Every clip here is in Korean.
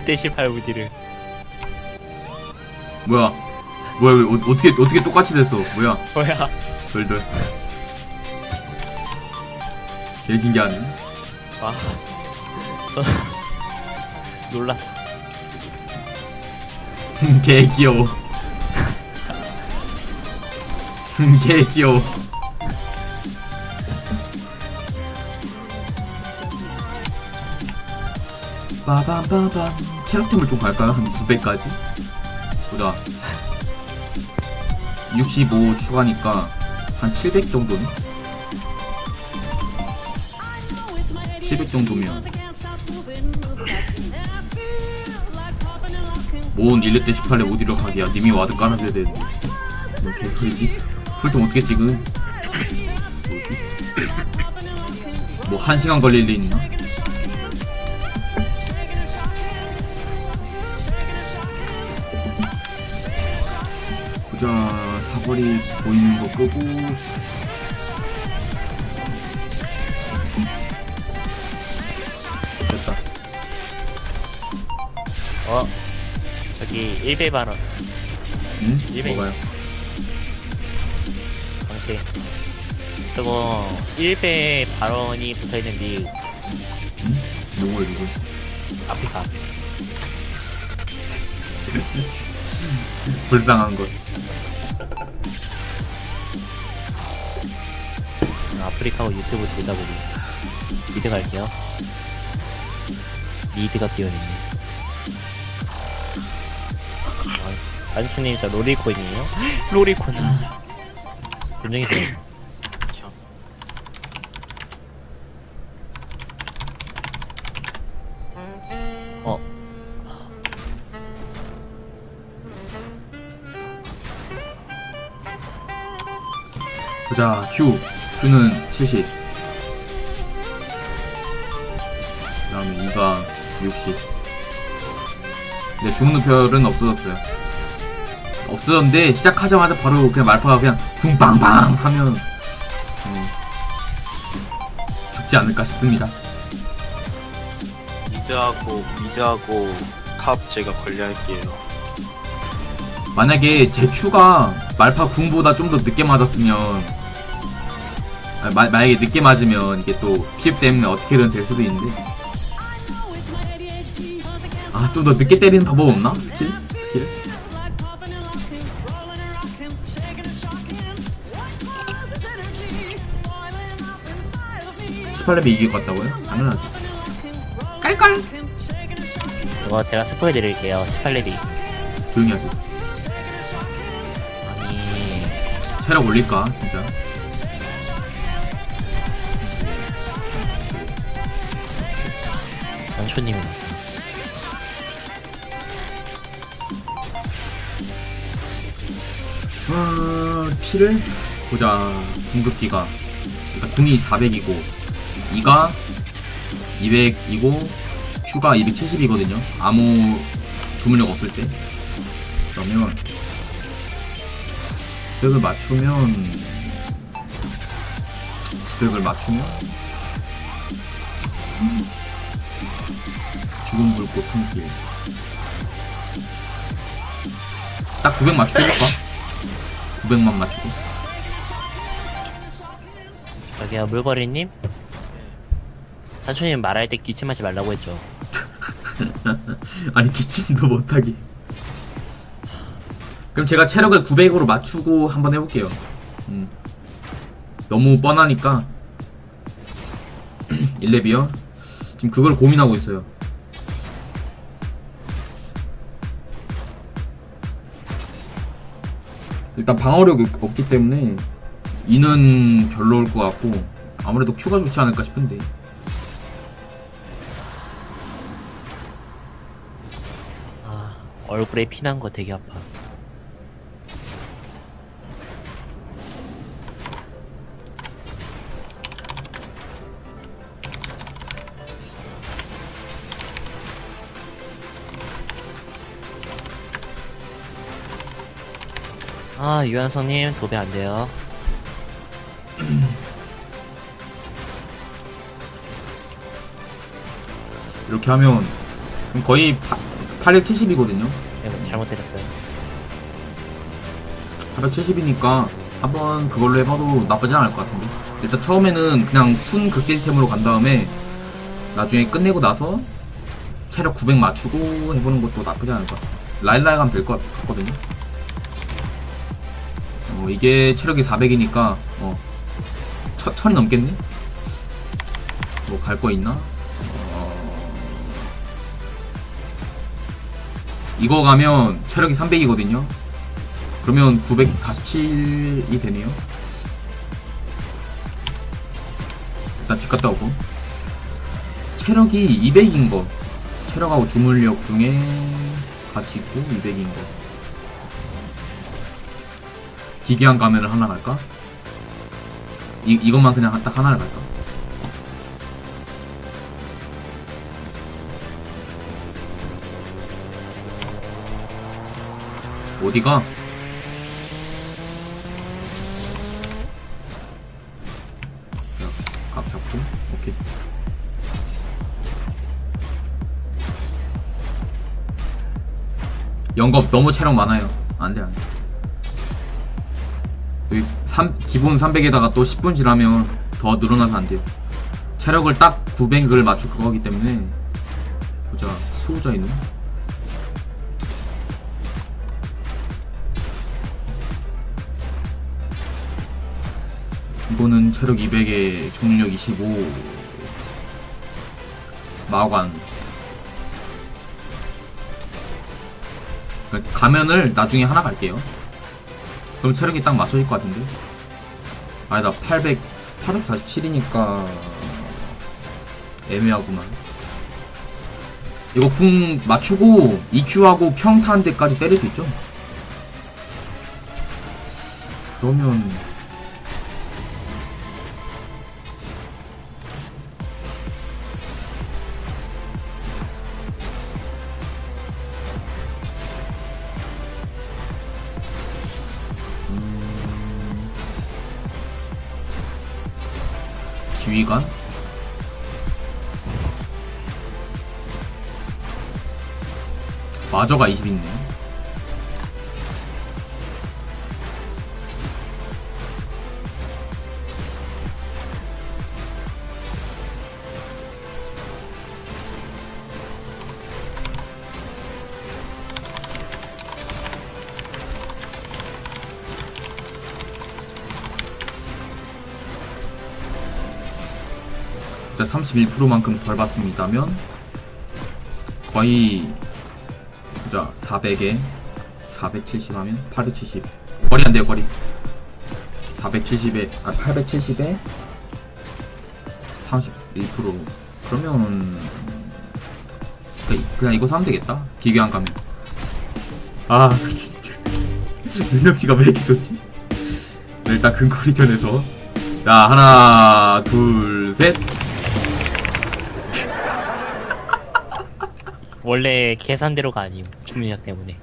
1대 18 우디를. 뭐야? 뭐야 왜, 어, 어떻게 어떻게 똑같이 됐어? 뭐야? 뭐야? 덜덜 개 신기하네. 와. 저... 놀랐어. 개 귀여워. 개 귀여워 빠밤빠밤 체력템을 좀 갈까요? 한 900까지? 보자 65 추가니까 한 700 정도는? 700 정도면 모은 1렙 때 18렙 어디로 가기야 님이 와드 깔아줘야 되는데 뭐 개소리지? 풀통 어떻게? 뭐지? 뭐 1시간 걸릴 일 있나? 자 사거리 보이는 거 끄고 됐다 어 저기 1배 발언 응? 일베. 뭐가요? 방식 저거 1배 발언이 붙어있는 리 응? 누구야 누구? 아프리카 불쌍한 것. 아프리카고 유튜브 둘 다 보고 있어. 미드 갈게요. 미드가 뛰어있네. 아, 안수님 저 로리콘이에요? 로리콘 분명히 보자. Q. Q는 70 그다음에 2가 60 근데 주문 별은 없어졌어요. 없어졌는데 시작하자마자 바로 그냥 말파가 그냥 붕빵빵 하면 음, 죽지 않을까 싶습니다. 미드하고 미드하고 탑 제가 관리할게요. 만약에 제 Q가 말파 궁보다 좀 더 늦게 맞았으면 아, 마, 만약에 늦게 맞으면 이게 또 피흡 때문에 어떻게든 될 수도 있는데 아 좀 더 늦게 때리는 방법 없나? 스킬? 스킬? 시 18렙에 이길 것 같다고요? 당연하죠 깔깔 이거 제가 스포해 드릴게요 18레디 조용히 하세요 아니 체력 올릴까 진짜 안수님은 어, 피를 보자. 궁극기가. 그러니까 궁이 400이고, 2가 200이고, Q가 270이거든요. 아무 주문력 없을 때. 그러면, 스택을 맞추면, 스택을 맞추면, 죽은 불꽃 손길. 딱900 맞추게 해볼까? 900만 맞추고. 저기요 물버리님 산초님 말할 때 기침하지 말라고 했죠 아니 기침도 못하게 그럼 제가 체력을 900으로 맞추고 한번 해볼게요 음. 너무 뻔하니까 1렙이요? 지금 그걸 고민하고 있어요 일단 방어력이 없기 때문에 이는 별로일 것 같고 아무래도 Q가 좋지 않을까 싶은데. 아 얼굴에 피난 거 되게 아파 아 유한성님 도배 안 돼요 이렇게 하면 그럼 거의 870이거든요. 내가 잘못 때렸어요. 870이니까 한번 그걸로 해봐도 나쁘진 않을 것 같은데. 일단 처음에는 그냥 순 극딜템으로 간 다음에 나중에 끝내고 나서 체력 900 맞추고 해보는 것도 나쁘지 않을 것 같아. 라일라이 가면 될 것 같거든요. 어, 이게 체력이 400이니까 어, 천, 천이 넘겠네? 뭐 갈 거 있나? 어, 이거 가면 체력이 300이거든요. 그러면 947이 되네요. 일단 집 갔다 오고. 체력이 200인 거. 체력하고 주물력 중에 같이 있고 200인 거. 기괴한 가면을 하나 갈까? 이, 이것만 그냥 딱 하나를 갈까? 어디가? 자, 각 잡고, 오케이. 영겁 너무 체력 많아요. 안 돼, 안 돼. 여기 3, 기본 300에다가 또 10분 지나면 더 늘어나서 안 돼요. 체력을 딱 900을 맞출 그거기 때문에. 보자, 수호자 있네. 이거는 체력 200에 중력 25 마관 그러니까 가면을 나중에 하나 갈게요 그럼 체력이 딱 맞춰질 것 같은데? 아니다 800 847이니까 애매하구만. 이거 궁 맞추고 EQ하고 평타한 데까지 때릴 수 있죠? 그러면 지휘관? 마저가 20 있네. 진짜 31%만큼 덜 받습니다면 거의 보자 400에 470 하면 870 거리 안 돼요 거리. 470에 아 870에 31% 그러면 그냥, 이거 사면 되겠다. 기괴한 가면. 아 진짜. 능력치가 왜 이렇게 좋지? 일단 근거리 전에서. 자 하나 둘셋 원래 계산대로가 아니요. 주문력 때문에.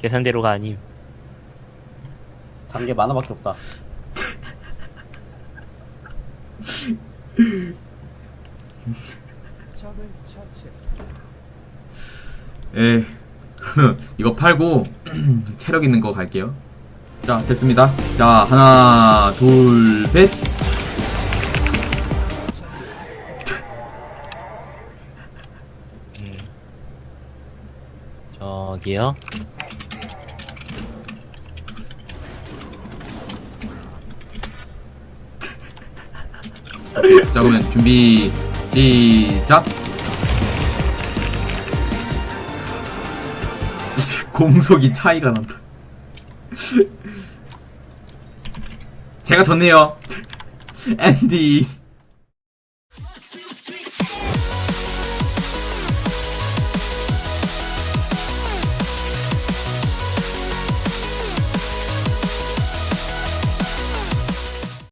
계산대로가 아님. 단계 만화밖에 없다. 예. 그러면 이거 팔고 체력 있는 거 갈게요. 자, 됐습니다. 자, 하나, 둘, 셋. 음. 저기요. 자, 그러면 준비 시작. 공속이 차이가 난다. 제가 졌네요. 앤디.